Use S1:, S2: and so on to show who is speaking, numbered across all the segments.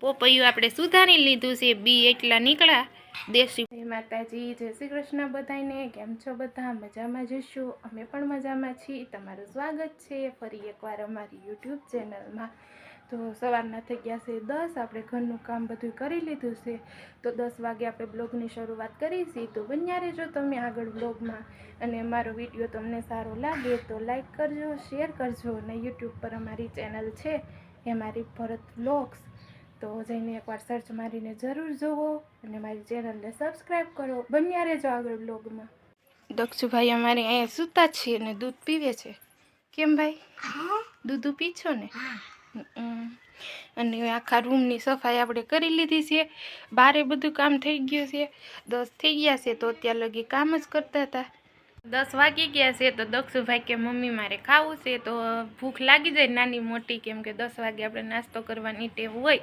S1: પોપૈયું આપણે સુધારી લીધું છે, બી એટલા નીકળ્યા. દેશી માતાજી, જય શ્રી કૃષ્ણ બધાને કેમ છો બધા? મજામાં જશું અમે પણ મજામાં છીએ. તમારું સ્વાગત છે ફરી એકવાર અમારી યુટ્યુબ ચેનલમાં. તો સવારના થઈ ગયા છે દસ. આપણે ઘરનું કામ બધું કરી લીધું છે. તો દસ વાગે આપણે બ્લોગની શરૂઆત કરીશી. તો બન્યા રહેજો તમે આગળ બ્લોગમાં. અને મારો વીડિયો તમને સારો લાગે તો લાઈક કરજો, શેર કરજો. અને યુટ્યુબ પર અમારી ચેનલ છે, એ મારી ભરત બ્લોગ્સ તો જઈને એકવાર સર્ચ મારીને જરૂર જુઓ અને મારી ચેનલને સબસ્ક્રાઈબ કરો. બન્યા રહેજો આગળ બ્લોગમાં દક્ષુભાઈ અમારે અહીંયા સૂતા છીએ અને દૂધ પીવે છે. કેમ ભાઈ? દૂધ પીછો ને? હમ. અને આખા રૂમની સફાઈ આપણે કરી લીધી છે. બારે બધું કામ થઈ ગયું છે. દસ થઈ ગયા છે તો અત્યાર લગી કામ જ કરતા હતા. દસ વાગી ગયા છે તો દક્ષુભાઈ કે મમ્મી મારે ખાવું છે તો ભૂખ લાગી જાય નાની મોટી કેમ કે દસ વાગે આપણે નાસ્તો કરવાની ટેવ હોય.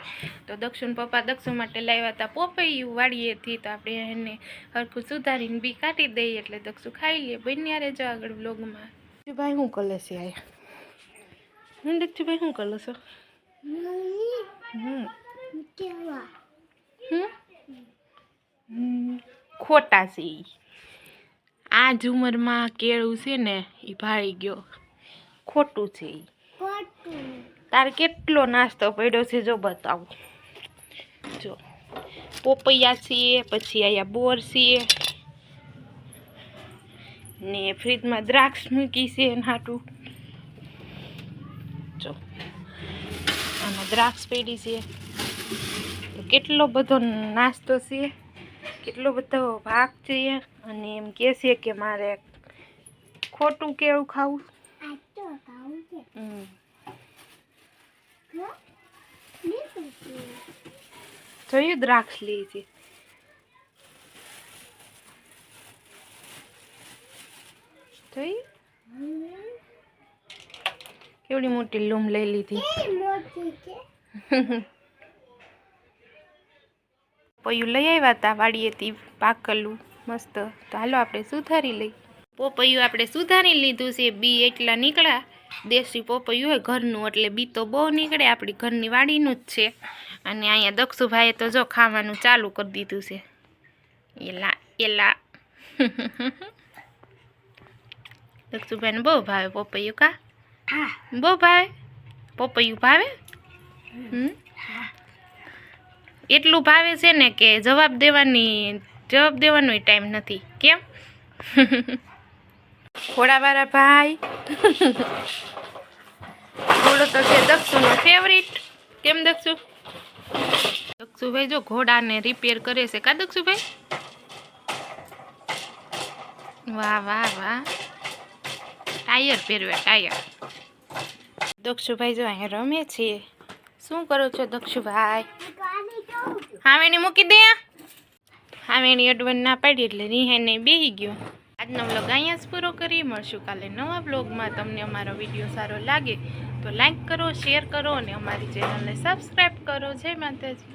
S1: તો દક્ષુન પપ્પા દક્ષુ માટે લાવ્યા હતા પોપૈયું વાળીએથી તો આપણે એને હરખું સુધારીને બી કાઢી દઈએ એટલે દક્ષુ ખાઈ લઈએ બન્યા રહેજો આગળ બ્લોગમાં ભાઈ શું કરે છે આયા? હું દક્ષુભાઈ શું કરો છો? હમ. હમ? હમ, ખોટા છે. આ જ ઉંમરમાં કેળું છે ને એ ભાળી ગયો. ખોટું છે એ તારે કેટલો નાસ્તો પડ્યો છે જો બતાવું. જો પોપૈયા છીએ પછી અહીંયા બોર છીએ. ને ફ્રીજમાં દ્રાક્ષ મૂકી છે નાટું જો આમાં દ્રાક્ષ પડી છે. તો કેટલો બધો નાસ્તો છે? કેટલો બધો ભાગ છે અને એમ કહે છે કે મારે ખોટું કેવું ખાવું. જોયું દ્રાક્ષ લે છે. કેવડી મોટી લૂમ લઈ લીધી. પોપૈયું લઈ આવ્યા હતા વાડીએથી પાકલું મસ્ત. તો હાલો આપણે સુધારી લઈ પોપૈયું આપણે સુધારી લીધું છે બી એટલા નીકળ્યા. દેશી પોપૈયું હોય ઘરનું એટલે બી તો બહુ નીકળે આપણી ઘરની વાડીનું જ છે. અને અહીંયા દક્ષુભાઈએ તો જો ખાવાનું ચાલુ કરી દીધું છે. એલા એલા. દક્ષુભાઈને બહુ ભાવે પોપૈયું કા? બહુ ભાવે? પોપૈયું ભાવે? હમ? એટલું ભાવે છે ને કે જવાબ દેવાની જવાબ દેવાનો ટાઈમ નથી. કેમ? ઘોડાવાળા ભાઈ. ઘોડો તો છે દક્ષુનો ફેવરિટ કેમ દક્ષુ? દક્ષુભાઈ જો ઘોડાને રિપેર કરે છે. કા દક્ષુભાઈ? વાહ વાહ વાહ. ટાયર પહેરવે ટાયર દક્ષુભાઈ જો અહીંયા રમે છે. શું કરો છો દક્ષુભાઈ? હાવેણી મૂકી દે હાવેણી અડવન ના પાડી એટલે રિહાઈને બેહી ગયો. આજનો બ્લોગ અહીંયા જ પૂરો કરી. મળશું કાલે નવા વ્લોગમાં. તમને અમારો વીડિયો સારો લાગે તો લાઈક કરો શેર કરો અને અમારી ચેનલને સબસ્ક્રાઈબ કરો. જય માતાજી.